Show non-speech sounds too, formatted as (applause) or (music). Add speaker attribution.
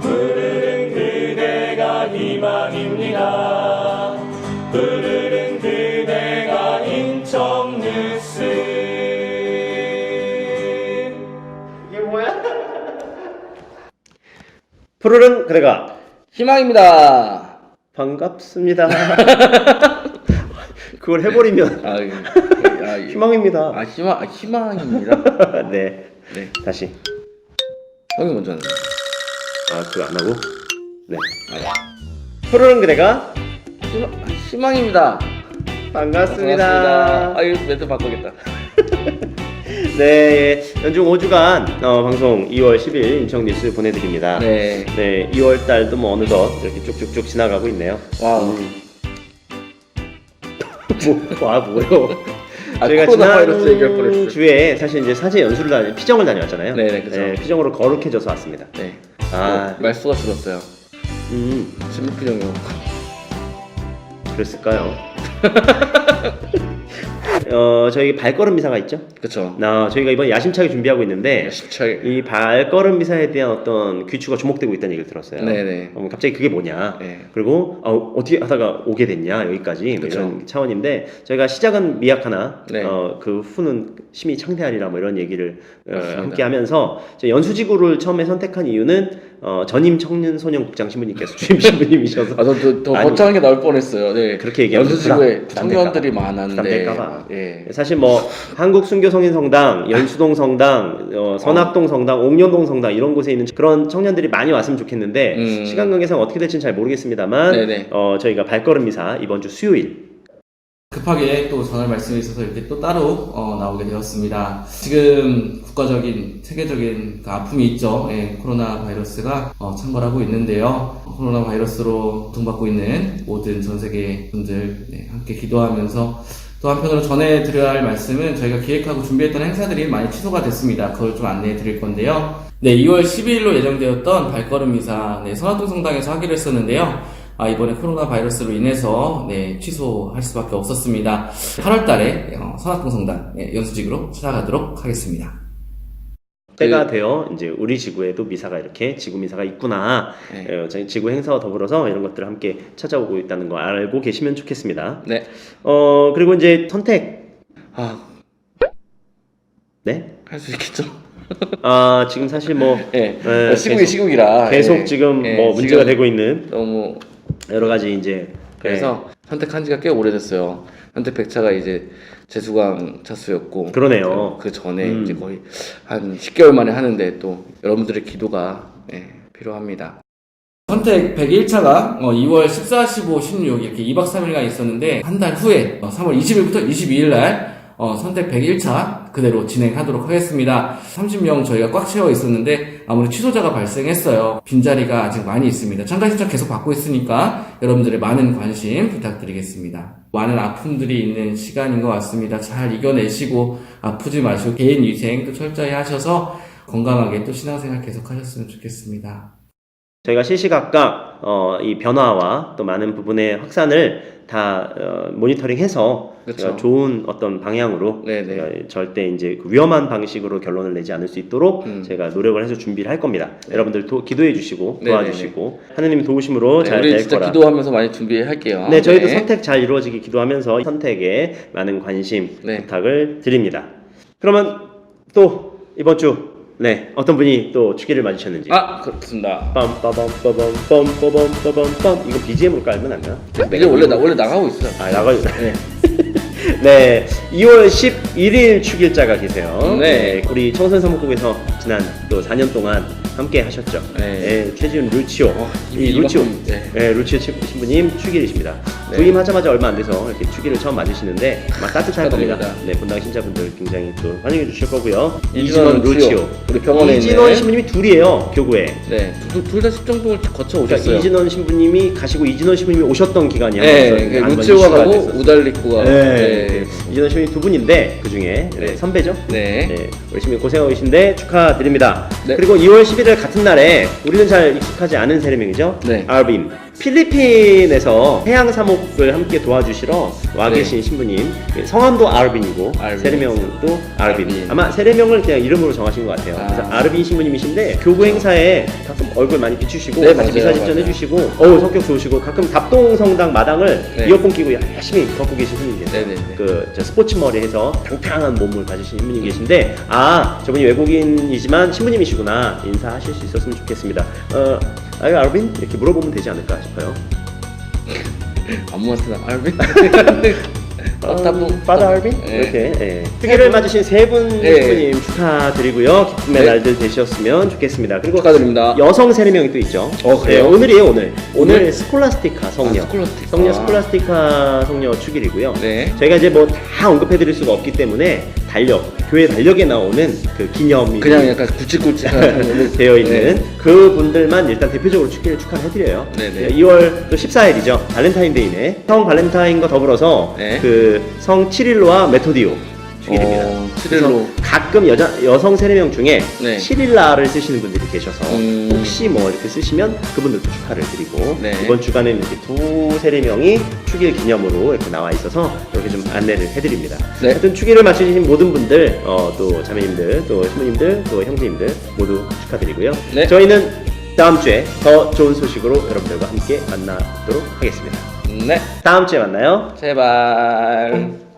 Speaker 1: 부르는 그대가 희망입니다. 부르는 그대가 인천 뉴스. 이게 뭐야?
Speaker 2: 푸르른 그대가
Speaker 3: 희망입니다.
Speaker 2: 반갑습니다. (laughs) 그걸 해버리면
Speaker 3: 아, 예. 아, 예.
Speaker 2: 희망입니다.
Speaker 3: 아, 희망, 아, 희망입니다. (laughs)
Speaker 2: 네,
Speaker 3: 네.
Speaker 2: 다시.
Speaker 3: 형이 먼저 하는.
Speaker 2: 아, 그거 안 하고. 네. 푸르른 그대가
Speaker 3: 희망, 아, 희망입니다.
Speaker 2: 반갑습니다.
Speaker 3: 아, 이거 멘트 바꾸겠다. (laughs)
Speaker 2: 네, 연중 5주간 어, 방송 2월 10일 인천 뉴스 보내드립니다.
Speaker 3: 네.
Speaker 2: 네, 2월 달도 뭐 어느덧 이렇게 쭉쭉쭉 지나가고 있네요.
Speaker 3: 와.
Speaker 2: 음. (laughs) 뭐, 와, 뭐요?
Speaker 3: 아,
Speaker 2: 저희가
Speaker 3: 코로나
Speaker 2: 지난
Speaker 3: 바이러스 얘기할 뻔했어요.
Speaker 2: 주에 사실 이제 사제 연수를 다니, 피정을 다녀왔잖아요.
Speaker 3: 네네, 그죠.
Speaker 2: 피정으로 거룩해져서 왔습니다.
Speaker 3: 네.
Speaker 2: 아.
Speaker 3: 어, 말수가 줄었어요.
Speaker 2: 음,
Speaker 3: 신부표정이요.
Speaker 2: 그랬을까요? (laughs) 어, 저희 발걸음 미사가 있죠?
Speaker 3: 그쵸.
Speaker 2: 나 저희가 이번 야심차게 준비하고 있는데
Speaker 3: 십차게.
Speaker 2: 이 발걸음 미사에 대한 어떤 귀추가 주목되고 있다는 얘기를 들었어요.
Speaker 3: 네네.
Speaker 2: 어, 갑자기 그게 뭐냐?
Speaker 3: 네.
Speaker 2: 그리고 어, 어떻게 하다가 오게 됐냐 여기까지 뭐
Speaker 3: 그쵸.
Speaker 2: 이런 차원인데 저희가 시작은 미약하나
Speaker 3: 네.
Speaker 2: 어, 그 후는 심히 창대하리라 뭐 이런 얘기를 어,
Speaker 3: 맞습니다.
Speaker 2: 함께 하면서 저희 연수지구를 처음에 선택한 이유는 어, 전임 청년 소년 국장 신부님께서 주임 신부님이셔서
Speaker 3: 아, 더, 더, 더
Speaker 2: 아니.
Speaker 3: 거창한 게 나올 뻔했어요. 네.
Speaker 2: 그렇게 얘기하면
Speaker 3: 연수지구에
Speaker 2: 부담-
Speaker 3: 청년들이
Speaker 2: 부담될까
Speaker 3: 많았는데.
Speaker 2: 부담될까봐.
Speaker 3: 예.
Speaker 2: 사실 뭐 한국 순교 성인 성당, 연수동 성당, 어, 선악동 성당, 옥년동 성당 이런 곳에 있는 그런 청년들이 많이 왔으면 좋겠는데
Speaker 3: 음.
Speaker 2: 시간 관계상 어떻게 될지는 잘 모르겠습니다만
Speaker 3: 네네.
Speaker 2: 어, 저희가 발걸음 미사 이번 주 수요일
Speaker 4: 급하게 또 전할 말씀이 있어서 이렇게 또 따로 어, 나오게 되었습니다. 지금 국가적인 세계적인 그 아픔이 있죠. 예, 코로나 바이러스가 어, 창궐하고 있는데요. 코로나 바이러스로 고통받고 있는 모든 전 세계 분들 네, 함께 기도하면서 또 한편으로 전해드려야 할 말씀은 저희가 기획하고 준비했던 행사들이 많이 취소가 됐습니다. 그걸 좀 안내해 드릴 건데요. 네, 2월 12일로 예정되었던 발걸음 미사 네, 선화동 성당에서 하기로 했었는데요. 아, 이번에 코로나 바이러스로 인해서 네, 취소할 수밖에 없었습니다. 8월 달에 어, 선악동 성당 예, 연수직으로 찾아가도록 하겠습니다.
Speaker 2: 때가 되어 이제 우리 지구에도 미사가 이렇게 지구 미사가 있구나
Speaker 3: 네.
Speaker 2: 어, 지구 행사와 더불어서 이런 것들을 함께 찾아오고 있다는 거 알고 계시면 좋겠습니다.
Speaker 3: 네.
Speaker 2: 어 그리고 이제 선택
Speaker 3: 아,
Speaker 2: 네?
Speaker 3: 할 수 있겠죠? (laughs)
Speaker 2: 아 지금 사실 뭐
Speaker 3: 예.
Speaker 2: 네,
Speaker 3: 시국이
Speaker 2: 계속-
Speaker 3: 시국이라.
Speaker 2: 계속
Speaker 3: 예.
Speaker 2: 지금
Speaker 3: 예,
Speaker 2: 뭐 문제가
Speaker 3: 지금
Speaker 2: 되고 있는
Speaker 3: 너무
Speaker 2: 여러 가지 이제
Speaker 3: 그래서 선택한 지가 꽤 오래됐어요. 선택 100차가 이제 재수강 차수였고
Speaker 2: 네, 그러네요.
Speaker 3: 그, 그 전에
Speaker 2: 음.
Speaker 3: 이제 거의 한 10개월 만에 하는데 또 여러분들의 기도가 예, 필요합니다.
Speaker 4: 선택 101차가 2월 14, 15, 16 이렇게 2박 3일간 있었는데 한 달 후에 어, 3월 20일부터 22일 날 어, 선택 101차 그대로 진행하도록 하겠습니다. 30명 저희가 꽉 채워 있었는데 아무래도 취소자가 발생했어요. 빈자리가 아직 많이 있습니다. 참가 신청 계속 받고 있으니까 여러분들의 많은 관심 부탁드리겠습니다. 많은 아픔들이 있는 시간인 것 같습니다. 잘 이겨내시고 아프지 마시고 개인 위생도 철저히 하셔서 건강하게 또 신앙생활 계속 하셨으면 좋겠습니다.
Speaker 2: 저희가 실시각각 어, 이 변화와 또 많은 부분의 확산을 다 어, 모니터링해서
Speaker 3: 그쵸.
Speaker 2: 저희가 좋은 어떤 방향으로
Speaker 3: 네네.
Speaker 2: 저희가 절대 이제 그 위험한 방식으로 결론을 내지 않을 수 있도록
Speaker 3: 음.
Speaker 2: 제가 노력을 해서 준비를 할 겁니다. 여러분들 도, 기도해 주시고
Speaker 3: 네네네.
Speaker 2: 도와주시고 하느님의 도우심으로
Speaker 3: 네,
Speaker 2: 잘
Speaker 3: 우리
Speaker 2: 될
Speaker 3: 진짜
Speaker 2: 거라.
Speaker 3: 기도하면서 많이 준비할게요.
Speaker 2: 네, 저희도 선택 잘 이루어지기 기도하면서 선택에 많은 관심
Speaker 3: 네.
Speaker 2: 부탁을 드립니다. 그러면 또 이번 주 네, 어떤 분이 또 축기를 맞으셨는지.
Speaker 3: 아 그렇습니다.
Speaker 2: 빰빠밤빠밤 이거 BGM으로 깔면 안 되나?
Speaker 3: 이게 원래 나 원래 나가고 있어요.
Speaker 2: 아 나가
Speaker 3: 네.
Speaker 2: 네 2월 11일 축일자가 계세요
Speaker 3: 네.
Speaker 2: 우리 청선 사무국에서 지난 또 4년 동안 함께 하셨죠
Speaker 3: 네.
Speaker 2: 최지훈 루치오
Speaker 3: 어,
Speaker 2: 이 루치오
Speaker 3: 네.
Speaker 2: 네, 루치오 친- 신부님 축일이십니다
Speaker 3: 네.
Speaker 2: 부임하자마자 얼마 안 돼서 이렇게 축일을 처음 맞으시는데 아마 따뜻할 겁니다
Speaker 3: 축하드립니다.
Speaker 2: 네 본당 신자분들 굉장히 또 환영해 주실 거고요
Speaker 3: 이진원 루치오. 우리 병원에
Speaker 2: 이진원
Speaker 3: 있는.
Speaker 2: 신부님이 둘이에요 교구에
Speaker 3: 네, 둘다 10정도를 거쳐
Speaker 2: 그러니까
Speaker 3: 오셨어요.
Speaker 2: 이진원 신부님이 가시고 이진원 신부님이 오셨던 기간이 한번
Speaker 3: 네, 그 루치오가 가고
Speaker 2: 됐었어요.
Speaker 3: 우달리코가
Speaker 2: 네. 이진원 신부님 두 분인데 그 중에
Speaker 3: 네.
Speaker 2: 선배죠.
Speaker 3: 네.
Speaker 2: 네, 열심히 고생하고 계신데 축하드립니다.
Speaker 3: 네.
Speaker 2: 그리고 2월 11일 같은 날에 우리는 잘 익숙하지 않은 세례명이죠.
Speaker 3: 네.
Speaker 2: 아르빈. 필리핀에서 해양 사목을 함께 도와주시러 와
Speaker 3: 네.
Speaker 2: 계신 신부님. 성함도 아르빈이고
Speaker 3: 아르빈.
Speaker 2: 세례명도 아르빈.
Speaker 3: 아르빈.
Speaker 2: 아마 세례명을 그냥 이름으로 정하신 것 같아요.
Speaker 3: 아.
Speaker 2: 그래서 아르빈 신부님이신데 교구 행사에 가끔 얼굴 많이 비추시고
Speaker 3: 네,
Speaker 2: 같이
Speaker 3: 맞아요,
Speaker 2: 미사집전
Speaker 3: 맞아요.
Speaker 2: 해주시고 어우 성격 좋으시고 가끔 답동 성당 마당을
Speaker 3: 네.
Speaker 2: 이어폰 끼고 열심히 걷고 계신 분이 계세요.
Speaker 3: 네 네 네.
Speaker 2: 그저 스포츠 머리 해서 당당한 몸을 가지신 신부님 계신데 아 저분이 외국인이지만 신부님이시구나 인사하실 수 있었으면 좋겠습니다. 어 아유 아르빈 이렇게 물어보면 되지 않을까 싶어요.
Speaker 3: 아무한테나 알빈. 따따부.
Speaker 2: 파다 아르빈
Speaker 3: 네.
Speaker 2: 이렇게 예. 특기를 맞으신 세분
Speaker 3: 네.
Speaker 2: 신부님 축하드리고요. 기쁨의
Speaker 3: 네.
Speaker 2: 날들 되셨으면 좋겠습니다. 그리고
Speaker 3: 축하드립니다.
Speaker 2: 여성 세례명이 또 있죠.
Speaker 3: 어, 그래요?
Speaker 2: 네, 오늘이에요 오늘. 오늘
Speaker 3: 오늘?
Speaker 2: 스콜라스티카 성녀.
Speaker 3: 아, 스콜라스티카.
Speaker 2: 성녀 스콜라스티카 성녀 축일이고요.
Speaker 3: 네.
Speaker 2: 저희가 이제 뭐 다 언급해드릴 수가 없기 때문에 달력, 교회 달력에 나오는 그 기념이
Speaker 3: 그냥 약간 굵직굵직한 (laughs)
Speaker 2: 되어 있는
Speaker 3: 네.
Speaker 2: 그 분들만 일단 대표적으로 축하를 해드려요.
Speaker 3: 네네.
Speaker 2: 2월 또 14일이죠. 발렌타인데이네. 성 발렌타인과 더불어서
Speaker 3: 네.
Speaker 2: 그성 치릴로와 메토디오 축일입니다.
Speaker 3: 어.
Speaker 2: 그래서 가끔 여자 여성 세례명 중에
Speaker 3: 네.
Speaker 2: 치릴라를 쓰시는 분들이 계셔서
Speaker 3: 음.
Speaker 2: 혹시 뭐 이렇게 쓰시면 그분들도 축하를 드리고
Speaker 3: 네.
Speaker 2: 이번 주간에는 이렇게 두 세례명이 축일 기념으로 이렇게 나와 있어서 이렇게 좀 안내를 해드립니다.
Speaker 3: 네.
Speaker 2: 하여튼 축일을 마치신 모든 분들 어, 또 자매님들 또 신부님들 또 형제님들 모두 축하드리고요.
Speaker 3: 네.
Speaker 2: 저희는 다음 주에 더 좋은 소식으로 여러분들과 함께 만나도록 하겠습니다.
Speaker 3: 네.
Speaker 2: 다음 주에 만나요.
Speaker 3: 제발.